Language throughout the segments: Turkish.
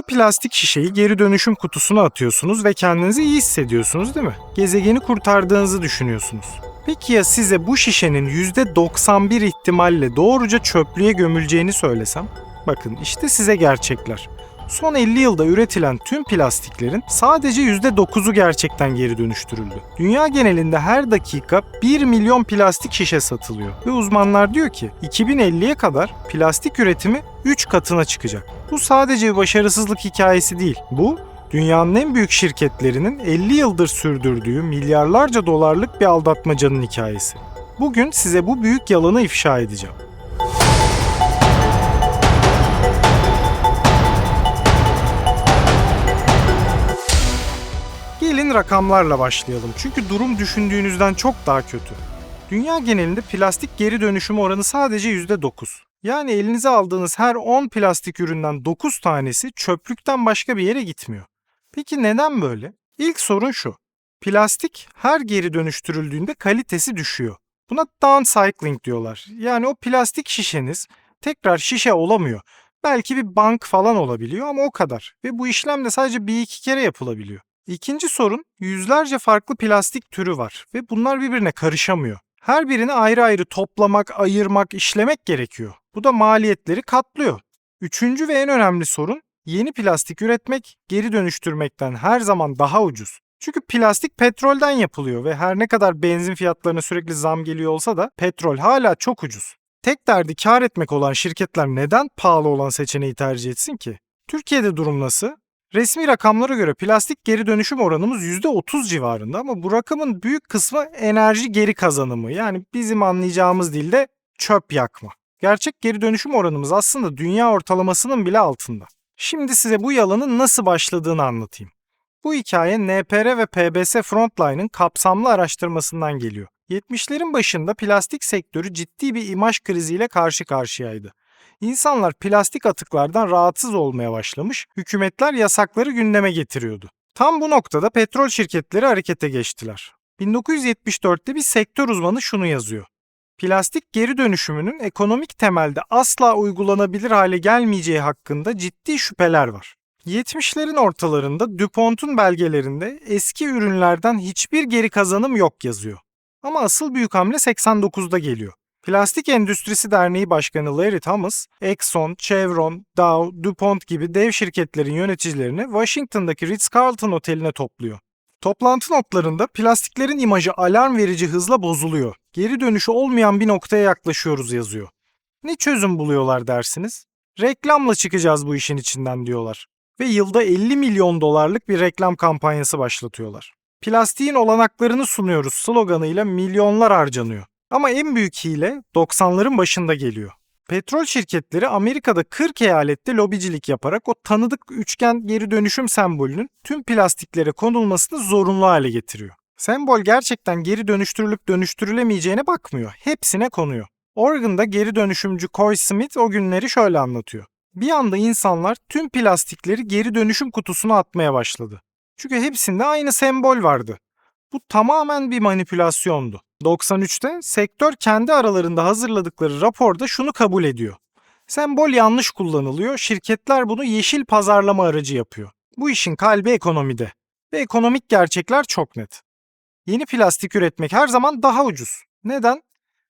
Bu plastik şişeyi geri dönüşüm kutusuna atıyorsunuz ve kendinizi iyi hissediyorsunuz değil mi? Gezegeni kurtardığınızı düşünüyorsunuz. Peki ya size bu şişenin %91 ihtimalle doğruca çöplüğe gömüleceğini söylesem? Bakın işte size gerçekler. Son 50 yılda üretilen tüm plastiklerin sadece %9'u gerçekten geri dönüştürüldü. Dünya genelinde her dakika 1 milyon plastik şişe satılıyor. Ve uzmanlar diyor ki 2050'ye kadar plastik üretimi 3 katına çıkacak. Bu sadece bir başarısızlık hikayesi değil. Bu dünyanın en büyük şirketlerinin 50 yıldır sürdürdüğü milyarlarca dolarlık bir aldatmacanın hikayesi. Bugün size bu büyük yalanı ifşa edeceğim. Rakamlarla başlayalım. Çünkü durum düşündüğünüzden çok daha kötü. Dünya genelinde plastik geri dönüşüm oranı sadece %9. Yani elinize aldığınız her 10 plastik üründen 9 tanesi çöplükten başka bir yere gitmiyor. Peki neden böyle? İlk sorun şu. Plastik her geri dönüştürüldüğünde kalitesi düşüyor. Buna downcycling diyorlar. Yani o plastik şişeniz tekrar şişe olamıyor. Belki bir bank falan olabiliyor ama o kadar. Ve bu işlem de sadece bir iki kere yapılabiliyor. İkinci sorun yüzlerce farklı plastik türü var ve bunlar birbirine karışamıyor. Her birini ayrı ayrı toplamak, ayırmak, işlemek gerekiyor. Bu da maliyetleri katlıyor. Üçüncü ve en önemli sorun yeni plastik üretmek geri dönüştürmekten her zaman daha ucuz. Çünkü plastik petrolden yapılıyor ve her ne kadar benzin fiyatlarına sürekli zam geliyor olsa da petrol hala çok ucuz. Tek derdi kar etmek olan şirketler neden pahalı olan seçeneği tercih etsin ki? Türkiye'de durum nasıl? Resmi rakamlara göre plastik geri dönüşüm oranımız %30 civarında ama bu rakamın büyük kısmı enerji geri kazanımı yani bizim anlayacağımız dilde çöp yakma. Gerçek geri dönüşüm oranımız aslında dünya ortalamasının bile altında. Şimdi size bu yalanın nasıl başladığını anlatayım. Bu hikaye NPR ve PBS Frontline'ın kapsamlı araştırmasından geliyor. 70'lerin başında plastik sektörü ciddi bir imaj kriziyle karşı karşıyaydı. İnsanlar plastik atıklardan rahatsız olmaya başlamış, hükümetler yasakları gündeme getiriyordu. Tam bu noktada petrol şirketleri harekete geçtiler. 1974'te bir sektör uzmanı şunu yazıyor. Plastik geri dönüşümünün ekonomik temelde asla uygulanabilir hale gelmeyeceği hakkında ciddi şüpheler var. 70'lerin ortalarında DuPont'un belgelerinde eski ürünlerden hiçbir geri kazanım yok yazıyor. Ama asıl büyük hamle 89'da geliyor. Plastik Endüstrisi Derneği Başkanı Larry Thomas, Exxon, Chevron, Dow, DuPont gibi dev şirketlerin yöneticilerini Washington'daki Ritz-Carlton Oteli'ne topluyor. Toplantı notlarında plastiklerin imajı alarm verici hızla bozuluyor. Geri dönüşü olmayan bir noktaya yaklaşıyoruz yazıyor. Ne çözüm buluyorlar dersiniz? Reklamla çıkacağız bu işin içinden diyorlar. Ve yılda 50 milyon dolarlık bir reklam kampanyası başlatıyorlar. Plastiğin olanaklarını sunuyoruz sloganıyla milyonlar harcanıyor. Ama en büyük hile 90'ların başında geliyor. Petrol şirketleri Amerika'da 40 eyalette lobicilik yaparak o tanıdık üçgen geri dönüşüm sembolünün tüm plastiklere konulmasını zorunlu hale getiriyor. Sembol gerçekten geri dönüştürülüp dönüştürülemeyeceğine bakmıyor. Hepsine konuyor. Oregon'da geri dönüşümcü Coy Smith o günleri şöyle anlatıyor. Bir anda insanlar tüm plastikleri geri dönüşüm kutusuna atmaya başladı. Çünkü hepsinde aynı sembol vardı. Bu tamamen bir manipülasyondu. 93'te sektör kendi aralarında hazırladıkları raporda şunu kabul ediyor. Sembol yanlış kullanılıyor, şirketler bunu yeşil pazarlama aracı yapıyor. Bu işin kalbi ekonomide. Ve ekonomik gerçekler çok net. Yeni plastik üretmek her zaman daha ucuz. Neden?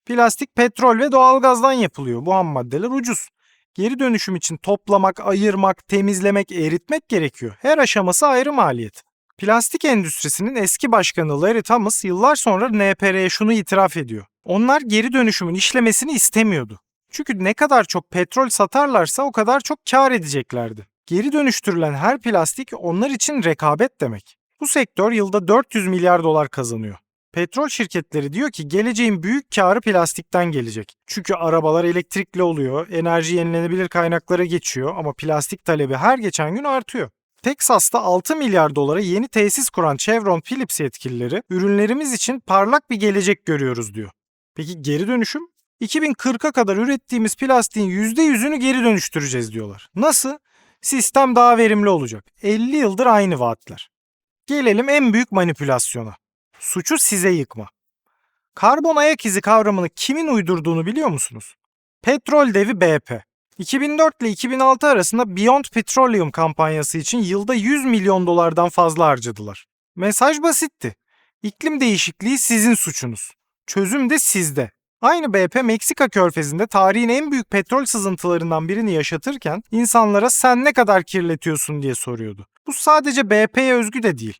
Plastik petrol ve doğalgazdan yapılıyor. Bu ham maddeler ucuz. Geri dönüşüm için toplamak, ayırmak, temizlemek, eritmek gerekiyor. Her aşaması ayrı maliyet. Plastik endüstrisinin eski başkanı Larry Thomas yıllar sonra NPR'ye şunu itiraf ediyor. Onlar geri dönüşümün işlemesini istemiyordu. Çünkü ne kadar çok petrol satarlarsa o kadar çok kar edeceklerdi. Geri dönüştürülen her plastik onlar için rekabet demek. Bu sektör yılda 400 milyar dolar kazanıyor. Petrol şirketleri diyor ki geleceğin büyük karı plastikten gelecek. Çünkü arabalar elektrikli oluyor, enerji yenilenebilir kaynaklara geçiyor ama plastik talebi her geçen gün artıyor. Texas'ta 6 milyar dolara yeni tesis kuran Chevron Phillips yetkilileri ürünlerimiz için parlak bir gelecek görüyoruz diyor. Peki geri dönüşüm? 2040'a kadar ürettiğimiz plastiğin %100'ünü geri dönüştüreceğiz diyorlar. Nasıl? Sistem daha verimli olacak. 50 yıldır aynı vaatler. Gelelim en büyük manipülasyona. Suçu size yıkma. Karbon ayak izi kavramını kimin uydurduğunu biliyor musunuz? Petrol devi BP. 2004 ile 2006 arasında Beyond Petroleum kampanyası için yılda 100 milyon dolardan fazla harcadılar. Mesaj basitti. İklim değişikliği sizin suçunuz. Çözüm de sizde. Aynı BP Meksika körfezinde tarihin en büyük petrol sızıntılarından birini yaşatırken insanlara sen ne kadar kirletiyorsun diye soruyordu. Bu sadece BP'ye özgü de değil.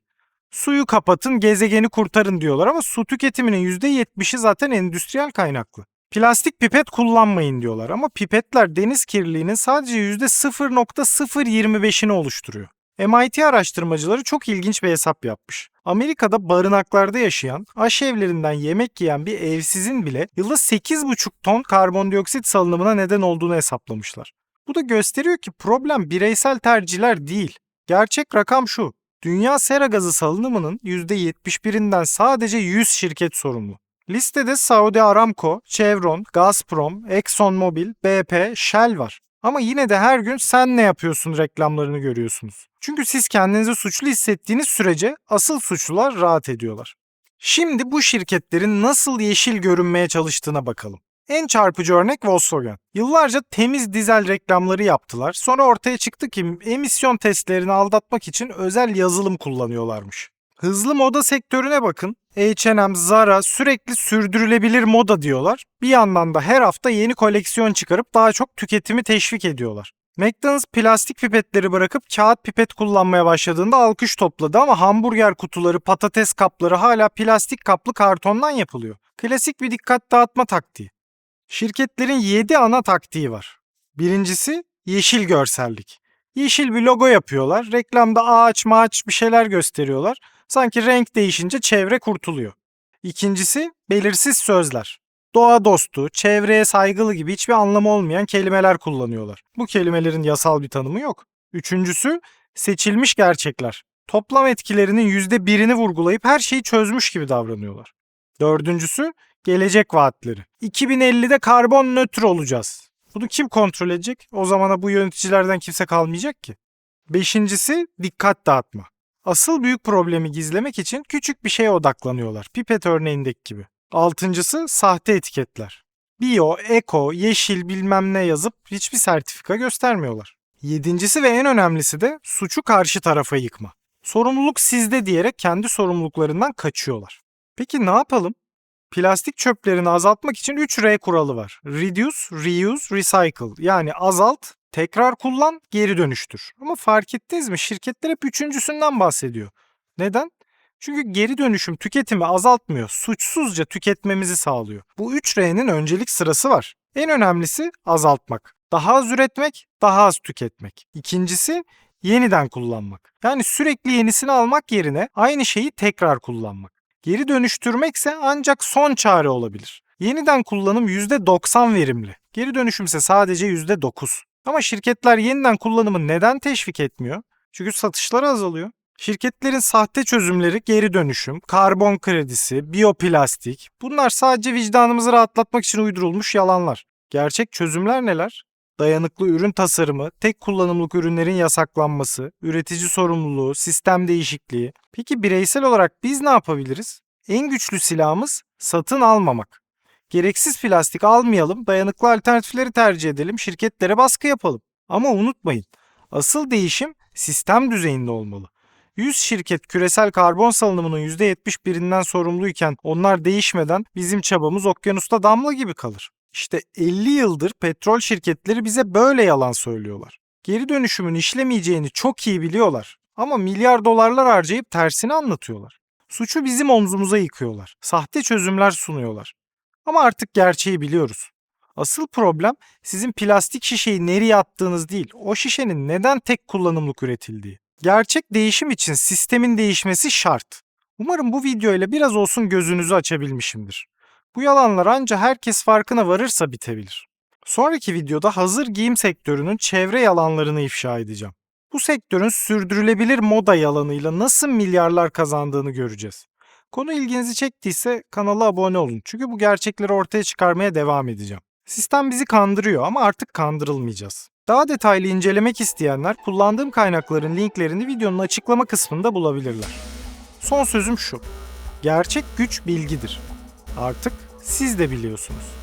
Suyu kapatın, gezegeni kurtarın diyorlar ama su tüketiminin %70'i zaten endüstriyel kaynaklı. Plastik pipet kullanmayın diyorlar ama pipetler deniz kirliliğinin sadece %0.025'ini oluşturuyor. MIT araştırmacıları çok ilginç bir hesap yapmış. Amerika'da barınaklarda yaşayan, aşevlerinden yemek yiyen bir evsizin bile yılda 8,5 ton karbondioksit salınımına neden olduğunu hesaplamışlar. Bu da gösteriyor ki problem bireysel tercihler değil. Gerçek rakam şu. Dünya sera gazı salınımının %71'inden sadece 100 şirket sorumlu. Listede Saudi Aramco, Chevron, Gazprom, ExxonMobil, BP, Shell var. Ama yine de her gün sen ne yapıyorsun reklamlarını görüyorsunuz. Çünkü siz kendinizi suçlu hissettiğiniz sürece asıl suçlular rahat ediyorlar. Şimdi bu şirketlerin nasıl yeşil görünmeye çalıştığına bakalım. En çarpıcı örnek Volkswagen. Yıllarca temiz dizel reklamları yaptılar. Sonra ortaya çıktı ki emisyon testlerini aldatmak için özel yazılım kullanıyorlarmış. Hızlı moda sektörüne bakın. H&M, Zara sürekli sürdürülebilir moda diyorlar. Bir yandan da her hafta yeni koleksiyon çıkarıp daha çok tüketimi teşvik ediyorlar. McDonald's plastik pipetleri bırakıp kağıt pipet kullanmaya başladığında alkış topladı ama hamburger kutuları, patates kapları hala plastik kaplı kartondan yapılıyor. Klasik bir dikkat dağıtma taktiği. Şirketlerin 7 ana taktiği var. Birincisi yeşil görsellik. Yeşil bir logo yapıyorlar. Reklamda ağaç mağaç bir şeyler gösteriyorlar. Sanki renk değişince çevre kurtuluyor. İkincisi belirsiz sözler. Doğa dostu, çevreye saygılı gibi hiçbir anlamı olmayan kelimeler kullanıyorlar. Bu kelimelerin yasal bir tanımı yok. Üçüncüsü seçilmiş gerçekler. Toplam etkilerinin yüzde birini vurgulayıp her şeyi çözmüş gibi davranıyorlar. Dördüncüsü gelecek vaatleri. 2050'de karbon nötr olacağız. Bunu kim kontrol edecek? O zamana bu yöneticilerden kimse kalmayacak ki. Beşincisi dikkat dağıtma. Asıl büyük problemi gizlemek için küçük bir şeye odaklanıyorlar. Pipet örneğindeki gibi. Altıncısı sahte etiketler. Bio, eko, yeşil bilmem ne yazıp hiçbir sertifika göstermiyorlar. Yedincisi ve en önemlisi de suçu karşı tarafa yıkma. Sorumluluk sizde diyerek kendi sorumluluklarından kaçıyorlar. Peki ne yapalım? Plastik çöplerini azaltmak için 3R kuralı var. Reduce, reuse, recycle. Yani azalt, tekrar kullan, geri dönüştür. Ama fark ettiniz mi? Şirketler hep üçüncüsünden bahsediyor. Neden? Çünkü geri dönüşüm tüketimi azaltmıyor, suçsuzca tüketmemizi sağlıyor. Bu 3R'nin öncelik sırası var. En önemlisi azaltmak. Daha az üretmek, daha az tüketmek. İkincisi yeniden kullanmak. Yani sürekli yenisini almak yerine aynı şeyi tekrar kullanmak. Geri dönüştürmekse ancak son çare olabilir. Yeniden kullanım %90 verimli. Geri dönüşümse sadece %9. Ama şirketler yeniden kullanımı neden teşvik etmiyor? Çünkü satışları azalıyor. Şirketlerin sahte çözümleri geri dönüşüm, karbon kredisi, biyoplastik bunlar sadece vicdanımızı rahatlatmak için uydurulmuş yalanlar. Gerçek çözümler neler? Dayanıklı ürün tasarımı, tek kullanımlık ürünlerin yasaklanması, üretici sorumluluğu, sistem değişikliği. Peki bireysel olarak biz ne yapabiliriz? En güçlü silahımız satın almamak. Gereksiz plastik almayalım, dayanıklı alternatifleri tercih edelim, şirketlere baskı yapalım. Ama unutmayın, asıl değişim sistem düzeyinde olmalı. 100 şirket küresel karbon salınımının %71'inden sorumluyken onlar değişmeden bizim çabamız okyanusta damla gibi kalır. İşte 50 yıldır petrol şirketleri bize böyle yalan söylüyorlar. Geri dönüşümün işlemeyeceğini çok iyi biliyorlar ama milyar dolarlar harcayıp tersini anlatıyorlar. Suçu bizim omzumuza yıkıyorlar. Sahte çözümler sunuyorlar. Ama artık gerçeği biliyoruz. Asıl problem sizin plastik şişeyi nereye attığınız değil, o şişenin neden tek kullanımlık üretildiği. Gerçek değişim için sistemin değişmesi şart. Umarım bu video ile biraz olsun gözünüzü açabilmişimdir. Bu yalanlar anca herkes farkına varırsa bitebilir. Sonraki videoda hazır giyim sektörünün çevre yalanlarını ifşa edeceğim. Bu sektörün sürdürülebilir moda yalanıyla nasıl milyarlar kazandığını göreceğiz. Konu ilginizi çektiyse kanala abone olun çünkü bu gerçekleri ortaya çıkarmaya devam edeceğim. Sistem bizi kandırıyor ama artık kandırılmayacağız. Daha detaylı incelemek isteyenler kullandığım kaynakların linklerini videonun açıklama kısmında bulabilirler. Son sözüm şu. Gerçek güç bilgidir. Artık siz de biliyorsunuz.